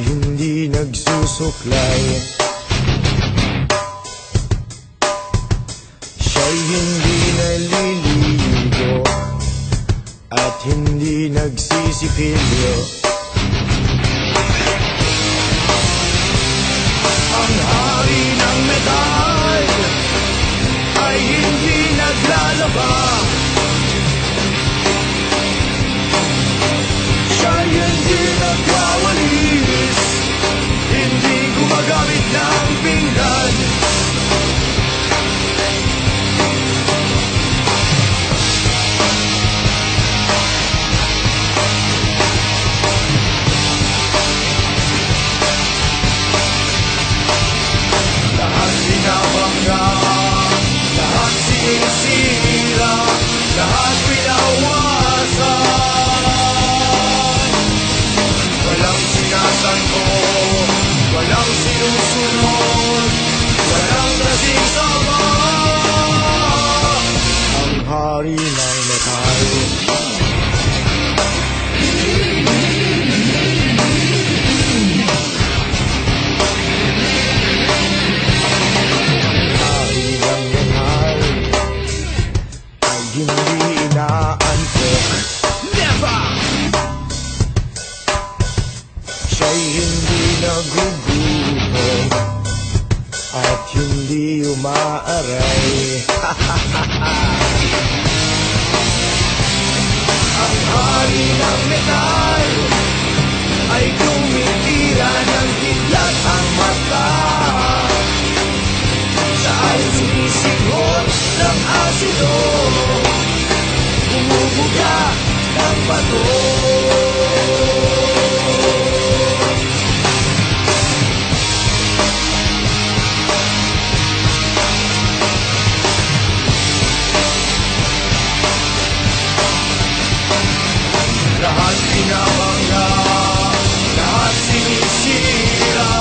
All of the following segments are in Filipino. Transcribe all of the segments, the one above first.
hindi nagsusuklay. Siya'y hindi naliligo At hindi nagsisipilyo. Ang hari ng metal Ay hindi naglalaba Siya'y hindi nagugutom At hindi umaaray. Ang hari ng metal Ay tumitira Lahat pinabangga Lahat sinisira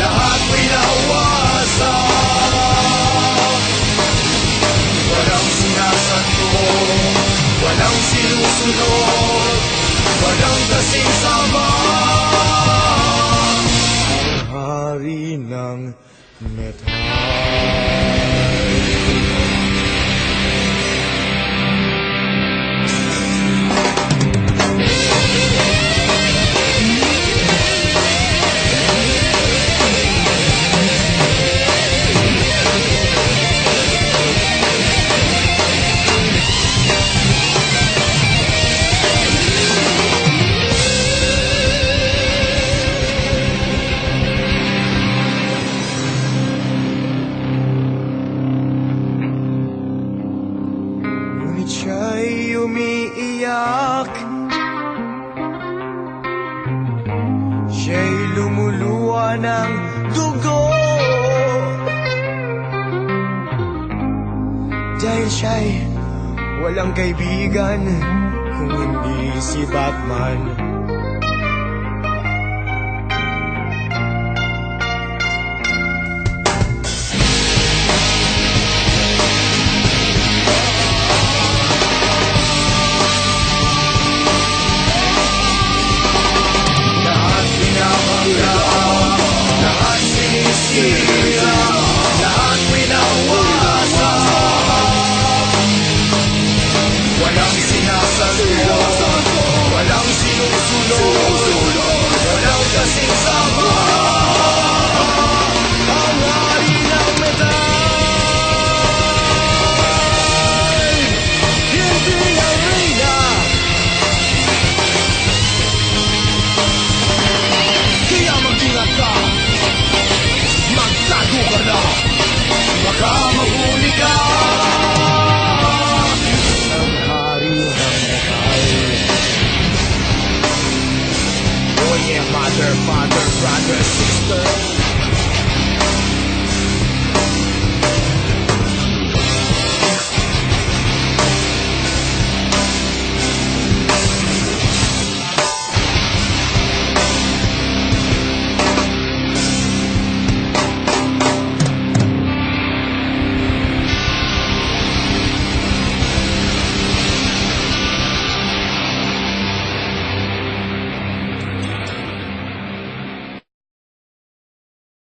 Lahat pinawasan. Walang sinasanto Walang sinusunod Walang kasing sama hari ng metal umiiyak. Siya'y lumuluwa ng dugo. Dahil siya'y walang kaibigan Kung hindi si Batman sinisira Lahat